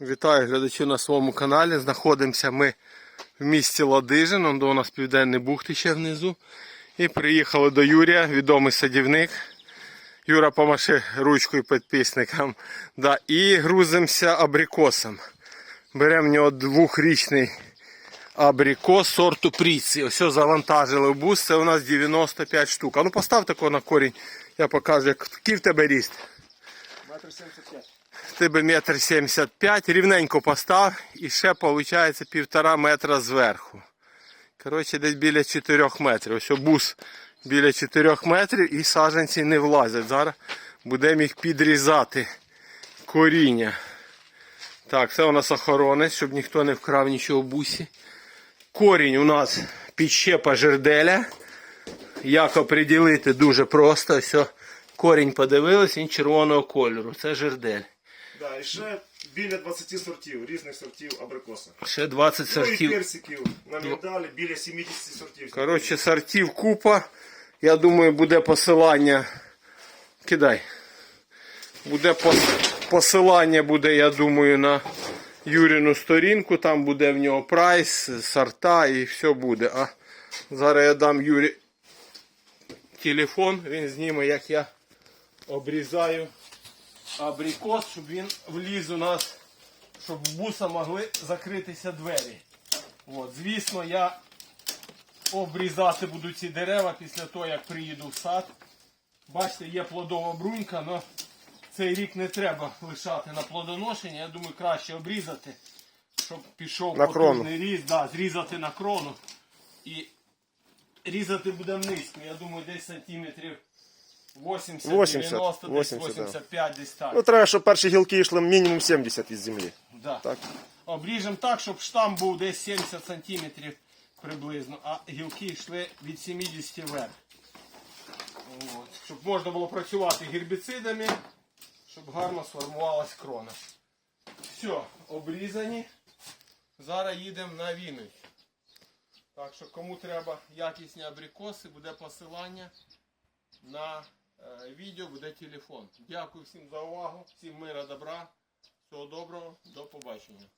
Вітаю глядачів на своєму каналі. Знаходимося ми в місті Ладижин, до у нас південний бухти ще внизу. І приїхали до Юрія, відомий садівник. Юра помаши ручкою підписникам. Да, і грузимося абрикосом. Беремо в нього двохрічний абрикос сорту Пріці. Ось завантажили в бус, це у нас 95 штук. А ну постав такого на корінь, я покажу, який в тебе ріст. Метр 75. Тебе метр сімдесят п'ять, рівненько постав і ще виходить півтора метра зверху. Коротше, десь біля 4 метрів. Ось бус біля 4 метрів і саджанці не влазять. Зараз будемо їх підрізати коріння. Так, це у нас охоронець, щоб ніхто не вкрав нічого в бусі. Корінь у нас підщепа жерделя. Як оприділити дуже просто. Ось корінь подивились, він червоного кольору. Це жердель. Да, і ще біля 20 сортів, різних сортів абрикоса. Ще 20 Ну і сортів. персиків на мігдалі біля 70 сортів. Коротше, сортів купа. Я думаю, буде посилання. Кидай. Буде пос- посилання буде, я думаю, на Юріну сторінку. Там буде в нього прайс, сорта і все буде. А зараз я дам Юрі телефон, він зніме, як я обрізаю абрикос, щоб він вліз у нас, щоб в буса могли закритися двері. От, звісно, я обрізати буду ці дерева після того, як приїду в сад. Бачите, є плодова брунька, але цей рік не треба лишати на плодоношення. Я думаю, краще обрізати, щоб пішов На потужний ріст, да, зрізати на крону. І різати будемо низько. Я думаю, десь сантиметрів 80, 80, 90, 80, десь да. 85, десь так. Ну треба, щоб перші гілки йшли мінімум 70 із землі. Да. Так. Обріжемо так, щоб штам був десь 70 см приблизно, а гілки йшли від 70 вверх. От. Щоб можна було працювати гербіцидами, щоб гарно сформувалась крона. Все, обрізані. Зараз їдемо на Вінницю. Так що кому треба якісні абрикоси, буде посилання на відео, буде телефон. Дякую всім за увагу, всім мира, добра. Всього доброго, до побачення.